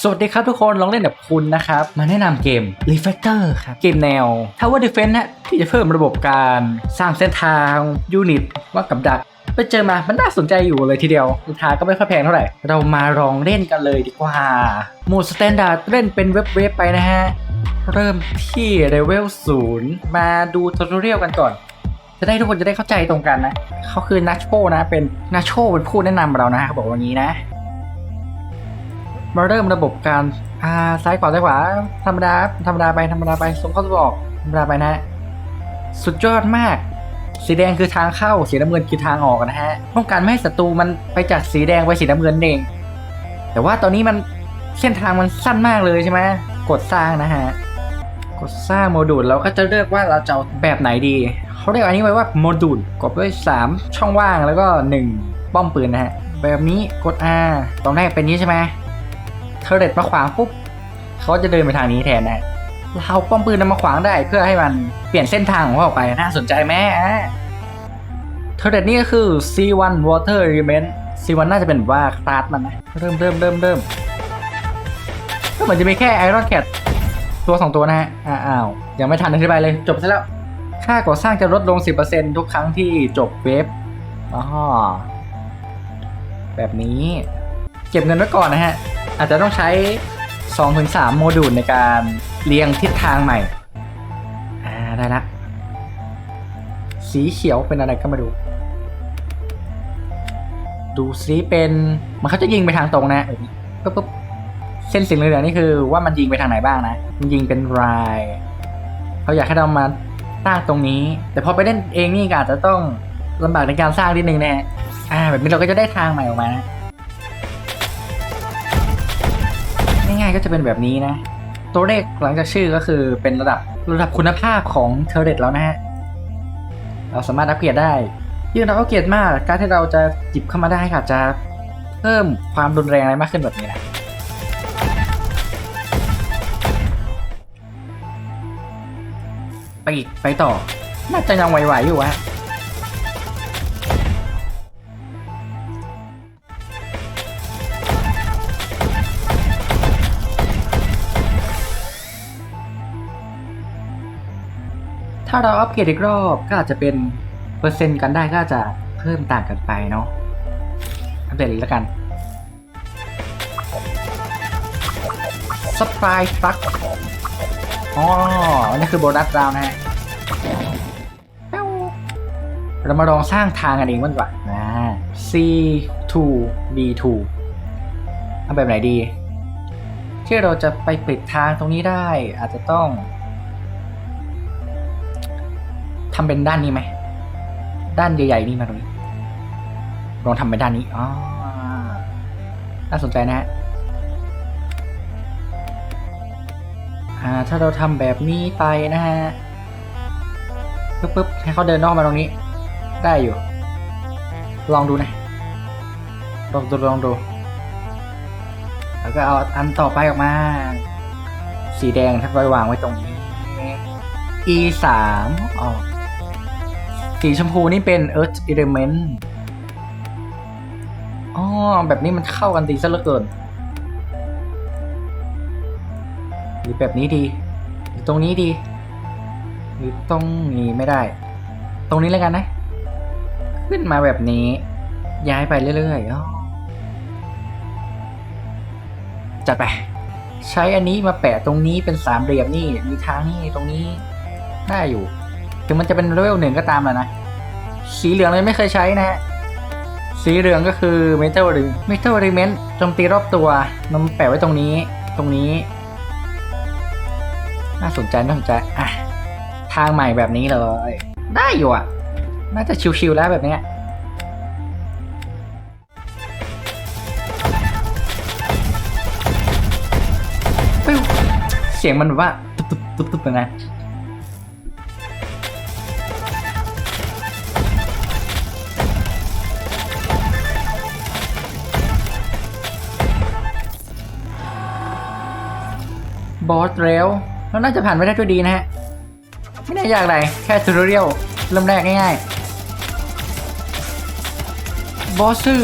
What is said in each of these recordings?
สวัสดีครับทุกคนลองเล่นแบบคุณนะครับ มาแนะนำเกม Refactor ครับ เกมแนว Tower Defense นะที่จะเพิ่มระบบการสร้างเส้นทางยูนิตว่ากับดักไปเจอมา มันน่าสนใจอยู่เลยทีเดียวราคาก็ไม่ค่อยแพงเท่าไหร่ เรามาลองเล่นกันเลยดีกว่าโหมดสแตนดาร์ดเล่นเป็นเว็บเว็บไปนะฮะ เริ่มที่เลเวลศูนย์มาดูท u ต o เรียลกันก่อน จะได้ทุกคนจะได้เข้าใจตรงกันนะเขาคือนาโชนะเป็นนาโชเป็นผู้แนะนำเรานะเขาบอกว่างนี้นะ มาเริ่มระบบการอ่าซ้ายขวาซ้ายขวาธรรมดาธรรมดาไปธรรมดาไปส่งเข้าตัวออกธรรมดาไปนะสุดยอดมาก สีแดงคือทางเข้าสีน้ำเงินคือทางออกนะฮะต้องการไม่ให้ศัตรูมันไปจากสีแดงไปสีน้ำเงินเอง แต่ว่าตอนนี้มันเส้นทางมันสั้นมากเลยใช่ไหมกดสร้างนะฮะกดสร้างโมดูลเราก็จะเลือกว่าเราจะแบบไหนดีเขาเรียกอันนี้ไว้ว่าโมดูลกดด้วย 3 ช่องว่างแล้วก็ 1 ป้อมปืนนะฮะแบบนี้กด R ตรงแรกเป็นนี้ใช่ไหม เทอร์เรตมาขวางปุ๊บเขาจะเดินไปทางนี้แทนนะเราป้อมปืนนำมาขวางได้เพื่อให้มันเปลี่ยนเส้นทางของเขาออกไปน่าสนใจไหมอะเทอร์เรตนี่ก็คือ C1 Water Element C1 น่าจะเป็นว่าคลาสมันนะเริ่มเริ่มเริ่มเริ่มก็เหมือนจะมีแค่ไอรอนแคทตัวสองตัวนะฮะอ้าวยังไม่ทันอธิบายเลยจบซะแล้ว ค่าก่อสร้างจะลดลง 10%ทุกครั้งที่จบเวฟอ๋อแบบนี้ เก็บเงินไว้ก่อนนะฮะ อาจจะต้องใช้ 2-3 โมดูลในการเรียงทิศทางใหม่ อ่า ได้ละ สีเขียวเป็นอะไรก็มาดู ดูซิเป็น มันเขาจะยิงไปทางตรงนะปุ๊บปุ๊บเส้นสีเหลืองนี่คือว่ามันยิงไปทางไหนบ้างนะ มันยิงเป็นรายเขาอยากให้เรามาตั้งตรงนี้ แต่พอไปเล่นเองนี่ก็อาจจะต้องลำบากในการสร้างนิดนึงแน่อ่า แบบนี้เราก็จะได้ทางใหม่ออกมานะายๆ ก็จะเป็นแบบนี้นะ ตัวเลขหลังจากชื่อก็คือเป็นระดับระดับคุณภาพของเทอร์เรตแล้วนะฮะ เราสามารถอัปเกรดได้ยิ่งเราอัปเกรดมาก การที่เราจะจิบเข้ามาได้ก็อาจะเพิ่มความรุนแรงอะไรมากขึ้นแบบนี้นะไปอีกไปต่อ น่าจะยังไหวๆอยู่วะ ถ้าเราอัปเกรดอีกรอบก็อาจจะเป็นเปอร์เซ็นต์กันได้ก็อาจจะเพิ่มต่างกันไปเนาะอัปเดตเลยแล้วกันสปายทรัคอ๋อนนี้คือโบนัสราวนะฮะเรามาลองสร้างทางกันเองมันก่อนนะ C2 B2 เอาแบบไหนดี ที่เราจะไปปิดทางตรงนี้ได้อาจจะต้อง ทำเป็นด้านนี้ไหม ด้านใหญ่ๆนี่มาตรงนี้ลองทำเป็นด้านนี้อ๋อน่าสนใจนะฮะอ่าถ้าเราทำแบบนี้ไปนะฮะปึ๊บปึ๊บให้เขาเดินนอกมาตรงนี้ ได้อยู่ ลองดูนะลองดูลองดู แล้วก็เอาอันต่อไปออกมา สีแดงถ้าไปวางไว้ตรงนี้ e สามอ๋อ สีชมพูนี่เป็น earth element อ๋อ แบบนี้มันเข้ากันดีซะเหลือเกิน หรือแบบนี้ดี หรือตรงนี้ดี หรือตรงนี้ไม่ได้ ตรงนี้แล้วกันนะ ขึ้นมาแบบนี้ ย้ายไปเรื่อยๆอ๋อจัดไป ใช้อันนี้มาแปะตรงนี้เป็นสามเหลี่ยมนี่ มีทางนี่ตรงนี้ ได้อยู่ ถึงมันจะเป็นเลเวลหนึ่งก็ตามแหละนะ สีเหลืองเลยไม่เคยใช้นะฮะ สีเหลืองก็คือ Metal Ring Metal Element โจมตีรอบตัวนำแปะไว้ตรงนี้ ตรงนี้ น่าสนใจน่าสนใจอะทางใหม่แบบนี้เลย ได้อยู่อะ น่าจะชิวๆแล้วแบบเนี้ยเสียงมันแบบว่าตุ๊บตุ๊บตุบตุ๊บนะ บอสเร็วแล้วน่าจะผ่านไปได้ด้วยดีนะฮะ ไม่น่ายากอะไร แค่ทูตเรียลเริ่มแรกง่ายๆบอสชื่อ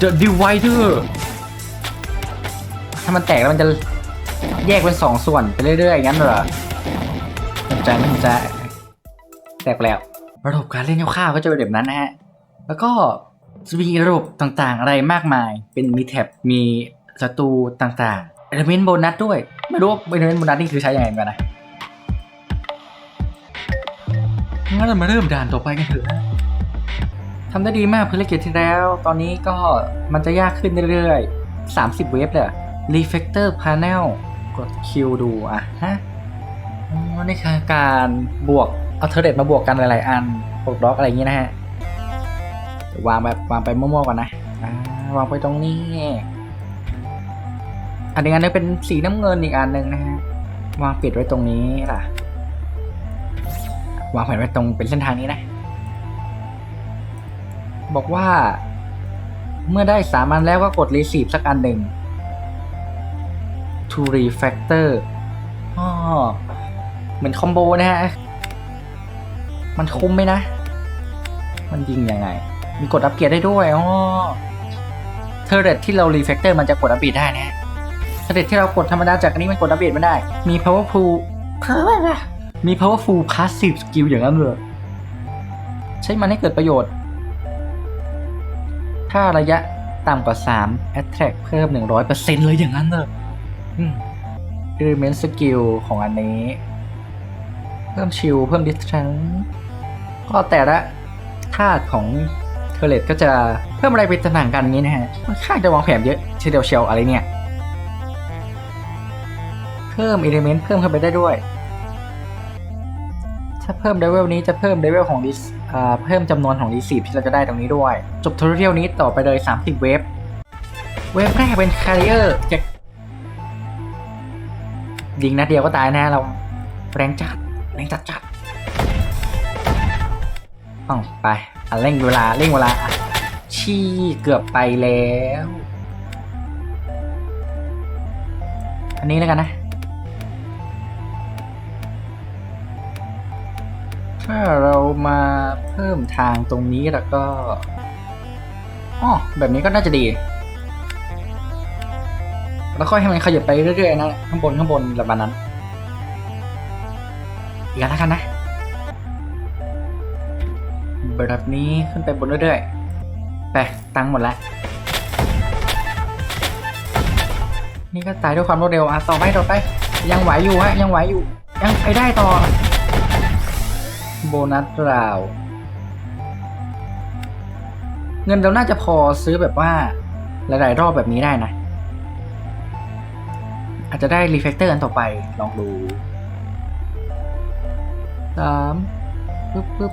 The Divider ฮามันแตกแล้วมันจะแยกเป็นสองส่วนไปเรื่อยๆงั้นเหรอสนใจไม่สนใจแตกไปแล้ว ระบบการเล่นคร่าวๆก็จะเป็นแบบนั้นนะฮะ แล้วก็จะมีระบบต่างๆอะไรมากมาย เป็นมีแท็บมีศัตรูต่างๆ เอลเมนต์โบนัสด้วย ไม่รู้ว่าเอลเมนต์โบนัสนี่คือใช้ยังไงกันนะงั้นเรามาเริ่มด่านต่อไปกันเถอะทำได้ดีมากภารกิจที่แล้ว ตอนนี้ก็มันจะยากขึ้นเรื่อยๆ 30 เวฟเลย Reflector Panel กดคิวดูอะฮะนี่คือการบวกเอาเทอร์เรตมาบวกกันหลาย ๆ อันปลดล็อกอะไรอย่างนี้นะฮะวางแบบวางไปมั่วๆก่อนนะวางไปตรงนี้ อันนี้อันนี้เป็นสีน้ำเงินอีกอันหนึ่งนะฮะวางปิดไว้ตรงนี้ล่ะ วางแผนไว้ตรงเป็นเส้นทางนี้นะ บอกว่า เมื่อได้สามอันแล้วก็กด receive สักอันหนึ่ง to refactor อ๋อเหมือนคอมโบนะฮะ มันคุ้มไหมนะ มันยิงยังไง มีกดอัปเกรดได้ด้วยอ๋อเทอร์เรตที่เรา refactor มันจะกดอัปเกรดได้นะ เทอร์เรตที่เรากดธรรมดาจากอันนี้มันกดอัปเกรดไม่ได้ มี powerful มี powerful passive skill อย่างนั้นเลยใช้มันให้เกิดประโยชน์ ถ้าระยะต่ำกว่า 3 attract เพิ่ม 100%เลยอย่างนั้นเลยอืม element skill ของอันนี้ เพิ่มชิลเพิ่ม distance ก็แต่ละธาตุของเทเลตก็จะเพิ่มอะไรเป็นต่างกันอย่างนี้นะฮะค่อนข้างจะวางแผนเยอะเชลเดลเชลอะไรเนี่ยเพิ่ม element เพิ่มเข้าไปได้ด้วย ถ้าเพิ่มเลเวลนี้จะเพิ่มเลเวลของดิสอ่าเพิ่มจำนวนของรีซีที่เราจะได้ตรงนี้ด้วย จบทูตอเรียลนี้ต่อไปเลย 30 เวฟ เวฟแรกเป็นคาริเออร์จะยิงนัดเดียวก็ตายแน่เราแรงจัดแรงจัดจัดต้องไปอะเร่งเวลาเร่งเวลาชี้เกือบไปแล้ว อันนี้แล้วกันนะ ถ้าเรามาเพิ่มทางตรงนี้แล้วก็อ๋อแบบนี้ก็น่าจะดี แล้วค่อยให้มันขยับไปเรื่อยๆนะข้างบนข้างบนระบานั้นอีกแล้วกันนะแบบนี้ขึ้นไปบนเรื่อยๆไปตังค์หมดแล้วนี่ก็ตายด้วยความรวดเร็วอะต่อไปต่อไป ยังไหวอยู่ฮะยังไหวอยู่ ยังไปได้ต่อ โบนัสราว เงินเราน่าจะพอซื้อแบบว่า หลาย ๆ รอบแบบนี้ได้นะ อาจจะได้รีเฟกเตอร์อันต่อไปลองดูสามปึ๊บปึ๊บ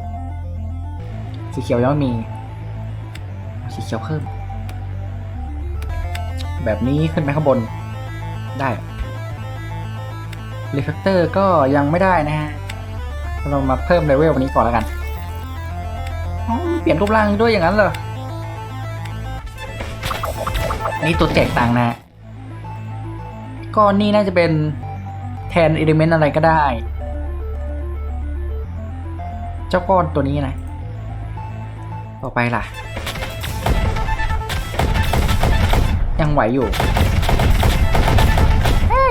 สีเขียวยังไม่มี สีเขียวเพิ่ม แบบนี้ขึ้นไปข้างบนได้รีเฟกเตอร์ก็ยังไม่ได้นะฮะ เรามาเพิ่มเลเวลวันนี้ก่อนแล้วกันเปลี่ยนรูปร่างด้วยอย่างนั้นเหรอนี่ตัวแจกตังนะก้อนนี้น่าจะเป็นแทนอิเลเมนต์อะไรก็ได้ เจ้าก้อนตัวนี้นะ ต่อไปล่ะ ยังไหวอยู่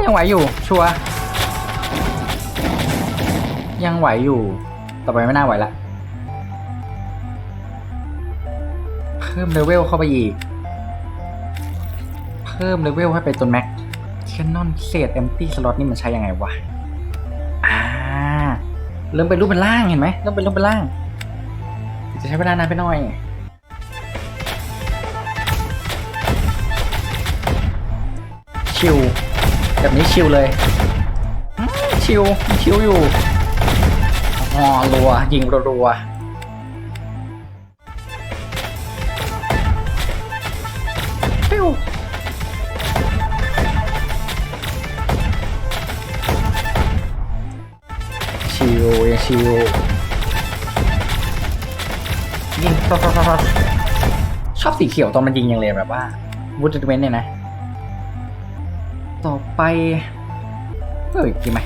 ยังไหวอยู่ ชัวร์ ยังไหวอยู่ ต่อไปไม่น่าไหวละ เพิ่มเลเวลเข้าไปอีก เพิ่มเลเวลให้ไปจนแม็กแคนนอนเศษเอมตี้สล็อตนี่มันใช้ยังไงวะ อ่า เริ่มเป็นรูปเป็นร่างเห็นไหมเริ่มเป็นรูปเป็นร่าง จะใช้เวลานานไปหน่อยชิลแบบนี้ชิลเลย ชิลชิลอยู่ อ๋อรัว ยิงรัวๆปิ้วชิวยังชิวยิงฟฟฟฟชอบสีเขียวตอนมันยิงยังเลยแบบว่าวูดเวนเนี่ยนะ ต่อไปเฮ้ยกินไหม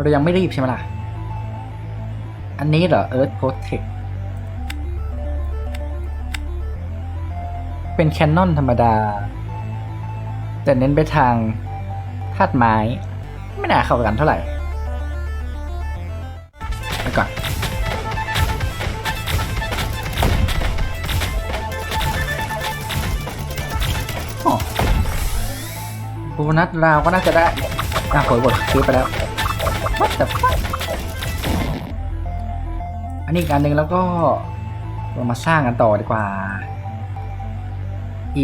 เรายังไม่รีบใช่ไหมล่ะ อันนี้เหรอ Earth Protect เป็นแคนนอนธรรมดา แต่เน้นไปทางธาตุไม้ ไม่น่าเข้ากันเท่าไหร่ไปก่อนอ๋อโบนัสราวก็น่าจะได้อะกดกดซื้อไปแล้ว What the fuck อันนี้อีกอันหนึ่งแล้วก็เรามาสร้างกันต่อดีกว่า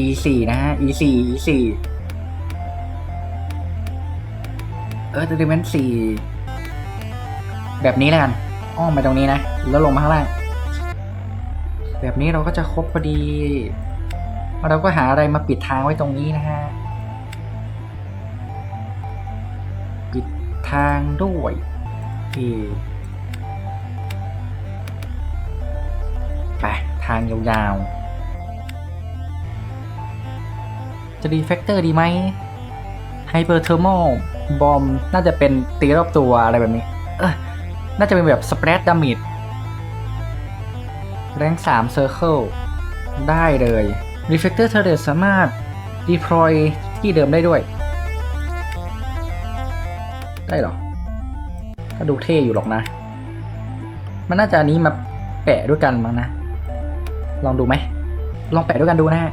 e 4 นะฮะ e 4 e 4 เออ element 4แบบนี้แล้วกันอ้อมไปตรงนี้นะ แล้วลงมาข้างล่าง แบบนี้เราก็จะครบพอดี เราก็หาอะไรมาปิดทางไว้ตรงนี้นะฮะ ทางด้วยโอเคไปทางยาวๆ จะดีแฟกเตอร์ดีไหมไฮเปอร์เทอร์โมบอมน่าจะเป็นตีรอบตัวอะไรแบบนี้ เออน่าจะเป็นแบบสเปรดดามิดแรงสามเซอร์เคิลได้เลย Reflector Turret สามารถ deploy ที่เดิมได้ด้วย ได้หรอ ก็ดูเท่อยู่หรอกนะ มันน่าจะอันนี้มาแปะด้วยกันมั้งนะ ลองดูไหม ลองแปะด้วยกันดูนะฮะ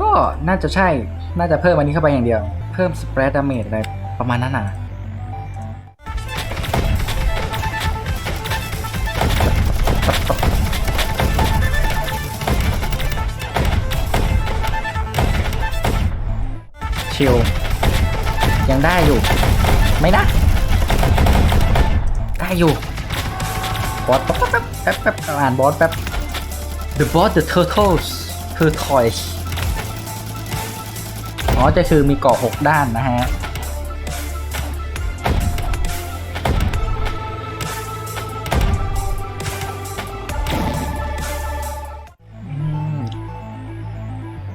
ก็น่าจะใช่ น่าจะเพิ่มอันนี้เข้าไปอย่างเดียว เพิ่มสเปรดดาเมจอะไรประมาณนั้นนะ ชิลยังได้อยู่ ไม่นะ ได้อยู่บอสแป๊บแป๊บแป๊บแป๊บอ่านบอสแป๊บ The boss the turtles turtles อ๋อจะคือมีเกาะหกด้านนะฮะ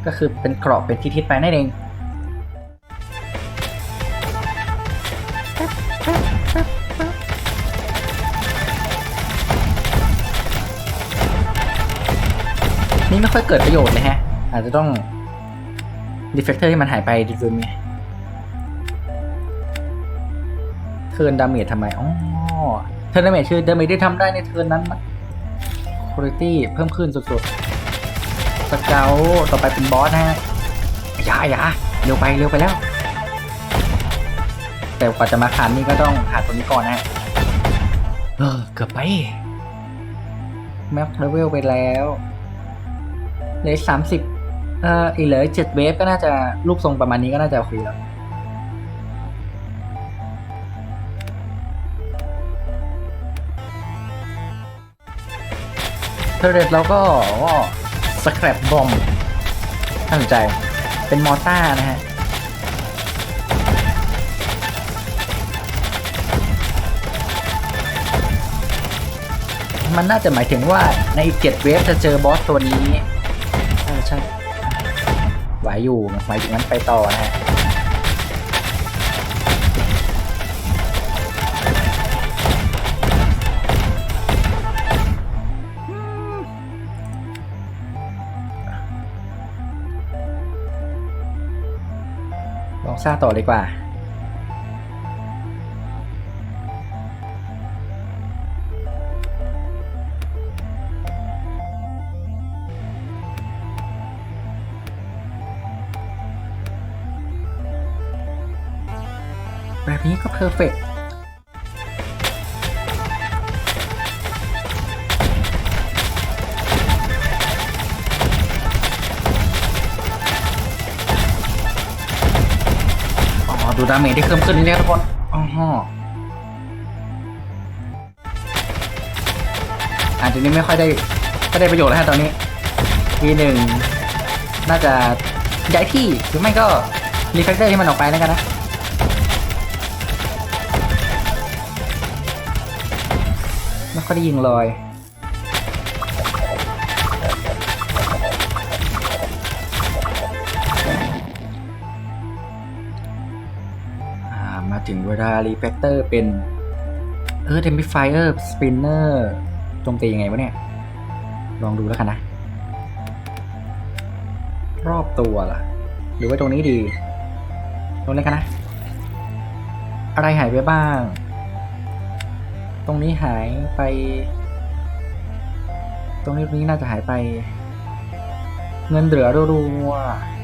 ก็คือเป็นเกราะเป็นทิศๆไปนั่นเอง ค่อยเกิดประโยชน์เลยฮะ อาจจะต้องดีเฟกเตอร์ที่มันหายไปดูๆไงเทิร์นดาเมจทำไมอ๋อเทิร์นดาเมจคือดาเมจที่ทำได้ในเทิร์นนั้นคุณภาพเพิ่มขึ้นสุดๆสเกลต่อไปเป็นบอสนะฮะอย่าอย่าเร็วไปเร็วไปแล้ว แต่กว่าจะมาคันนี่ก็ต้องหาตัวนี้ก่อนนะฮะเออเกือบไปแม็กเลเวลไปแล้ว เหลือสามสิบเอ่ออีกเหลือเจ็ดเวฟก็น่าจะรูปทรงประมาณนี้ก็น่าจะโอเคแล้วเทเรตเราก็สแครปบอมน่าสนใจ เป็นมอต้านะฮะ มันน่าจะหมายถึงว่าในอีกเจ็ดเวฟจะเจอบอสตัวนี้ ใช่ไหวอยู่ไหวอยู่งนั้นไปต่อนะฮะลองสร้างต่อดีกว่า นี้ก็เพอร์เฟกอ๋อดูดาเมจที่เพิ่มขึ้นเนี่ยทุกคนอ๋อฮะอาจจะนี้ไม่ค่อยได้ไม่ได้ประโยชน์แล้วฮะตอนนี้ทีหนึ่งน่าจะย้ายที่หรือไม่ก็รีแฟกเตอร์ที่มันออกไปแล้วกันนะ ไม่ค่อยได้ยิงเลยอ่ามาถึงเวลารีแฟกเตอร์เป็น เออเทมพิฟายเออร์สปินเนอร์จมตียังไงวะเนี่ย ลองดูแล้วกันนะ รอบตัวล่ะ หรือว่าตรงนี้ดี ตรงนี้กันนะ อะไรหายไปบ้าง ตรงนี้หายไป ตรงนี้ตรงนี้น่าจะหายไป เงินเหลือรัวๆ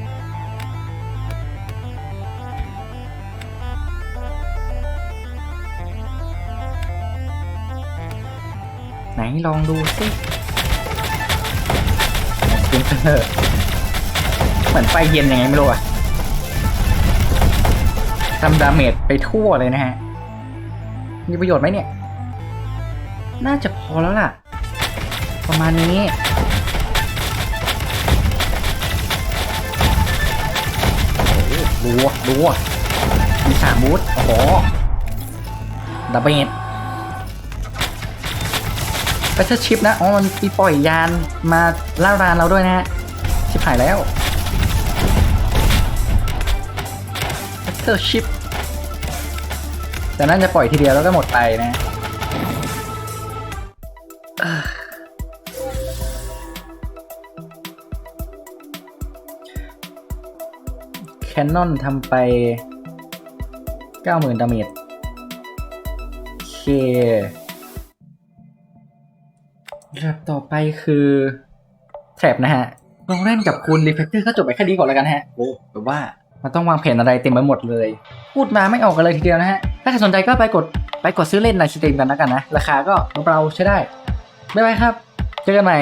ไหนลองดูสิกินเถอะเหมือนไฟเย็นยังไงไม่รู้อะทำดาเมจไปทั่วเลยนะฮะ มีประโยชน์ไหมเนี่ย น่าจะพอแล้วล่ะ ประมาณนี้โอ้โหรัวรัวมีสามบูธโอ้โหดับเบิลก็จะชิปนะ อ๋อ มันมีปล่อยยานมาล่ารานเราด้วยนะฮะ ชิปหายแล้วเตอร์ชิปแต่นั่นจะปล่อยทีเดียวแล้วก็หมดไปนะ นนอนทำไปเก้าหมื่นดาเมจโอเคระดับต่อไปคือแทรบนะฮะลองเล่นกับคุณรีเฟกเตอร์ก็จบไปแค่นี้ก่อนแล้วกันฮะโอ้แบบว่ามันต้องวางแผนอะไรเต็มไปหมดเลย พูดมาไม่ออกกันเลยทีเดียวนะฮะ ถ้าใครสนใจก็ไปกดไปกดซื้อเล่นในสตรีมกันแล้วกันนะ ราคาก็เบาๆใช้ได้ บ๊ายบายครับ เจอกันใหม่